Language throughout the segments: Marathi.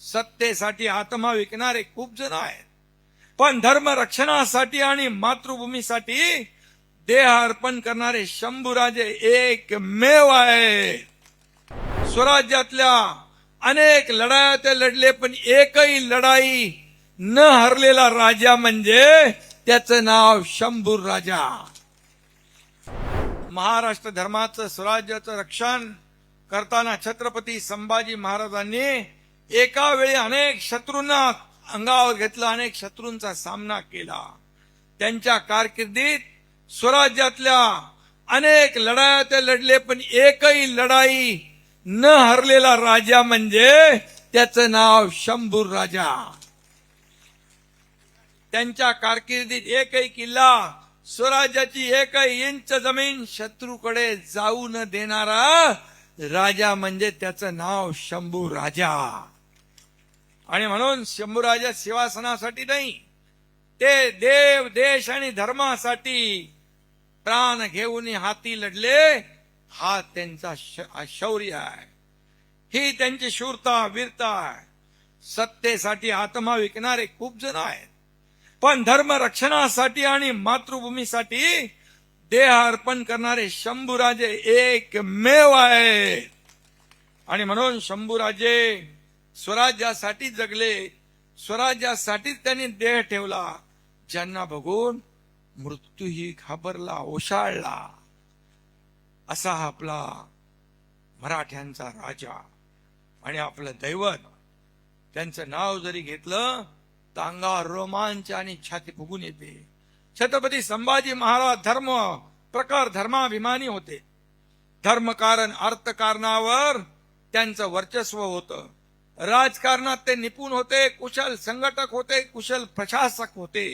सत्तेसाठी आत्मा विकणारे खूप जण आहेत. पण धर्म रक्षणासाठी आणि मातृभूमीसाठी देह अर्पण करणारे शंभूराजे एकमेव आहे स्वराज्यातल्या अनेक लढाया ते लढले पण एकही लढाई न हरलेला राजा म्हणजे त्याचं नाव शंभूर राजा. महाराष्ट्र धर्माचं स्वराज्याचं रक्षण करताना छत्रपती संभाजी महाराजांनी एका वेळी अनेक शत्रूंना अंगावर घेतलं अनेक शत्रूंचा सामना केला. त्यांच्या कारकिर्दीत स्वराज्यातल्या अनेक लढाया ते लढले पण एकही लढाई न हरलेला राजा म्हणजे त्याचं नाव शंभूर राजा. त्यांच्या कारकिर्दीत एकही किल्ला स्वराज्याची एकही इंच जमीन शत्रूकडे जाऊ न देणारा राजा म्हणजे त्याचं नाव शंभू राजा. आणि म्हणून शंभूराजा शिवासनासाठी नाही ते देव देश आणि धर्मासाठी प्राण घेऊन हाती लढले. हा त्यांचा श- शौर्य आहे. ही त्यांची शूरता वीरता आहे. सत्तेसाठी आत्मा विकणारे खूप जण आहेत. पण धर्म रक्षणासाठी आणि मातृभूमीसाठी देह अर्पण करणारे शंभूराजे एकमेव आहे आणि म्हणून शंभूराजे स्वराज्यासाठी जगले स्वराज्यासाठी त्यांनी देह ठेवला ज्यांना बघून मृत्यूही घाबरला ओशाळला. असा हा आपला मराठ्यांचा राजा आणि आपलं दैवत. त्यांचं नाव जरी घेतलं तर अंगावर रोमांच आणि छाती फुगून येते. छत्रपती संभाजी महाराज धर्म प्रकार धर्माभिमानी होते. धर्मकारण अर्थकारणावर त्यांचं वर्चस्व होतं. राजकारणात ते निपुण होते कुशल संघटक होते कुशल प्रशासक होते.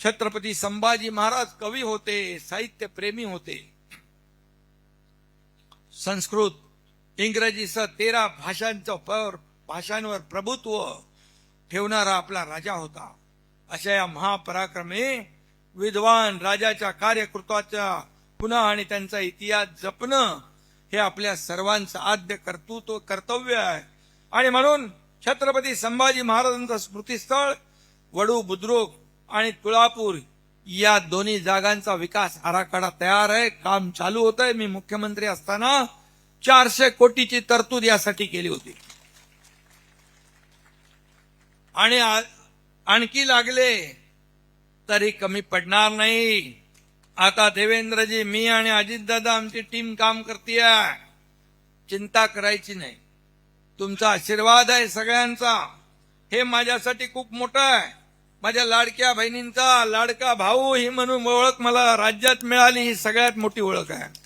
छत्रपती संभाजी महाराज कवी होते साहित्य प्रेमी होते. संस्कृत इंग्रजीसह तेरा भाषांचं पर भाषांवर प्रभुत्व ठेवणारा आपला राजा होता. अशा या महापराक्रमे विद्वान राजाच्या कार्यकृत्वाच्या पुन्हा आणि त्यांचा इतिहास जपणं हे आपल्या सर्वांचं आद्य कर्तृत्व कर्तव्य आहे. आणि म्हणून छत्रपती संभाजी महाराजांचं स्मृतीस्थळ वडू बुद्रुक आणि तुळापूर या दोन्ही जागांचा विकास आराखडा तयार आहे. काम चालू होत आहे मी मुख्यमंत्री असताना चारशे कोटीची तरतूद यासाठी केली होती. आणि आणखी लागले तरी कमी पडणार नाही. आता देवेंद्रजी मी आणि अजितदादा आमची टीम काम करते चिंता करायची नाही. तुमचा आशीर्वाद आहे सगळ्यांचा. हे माझ्यासाठी खूप मोठं आहे. माझ्या लाडक्या बहिणींचा लाडका भाऊ ही म्हणून ओळख मला राज्यात मिळाली ही सगळ्यात मोठी ओळख आहे.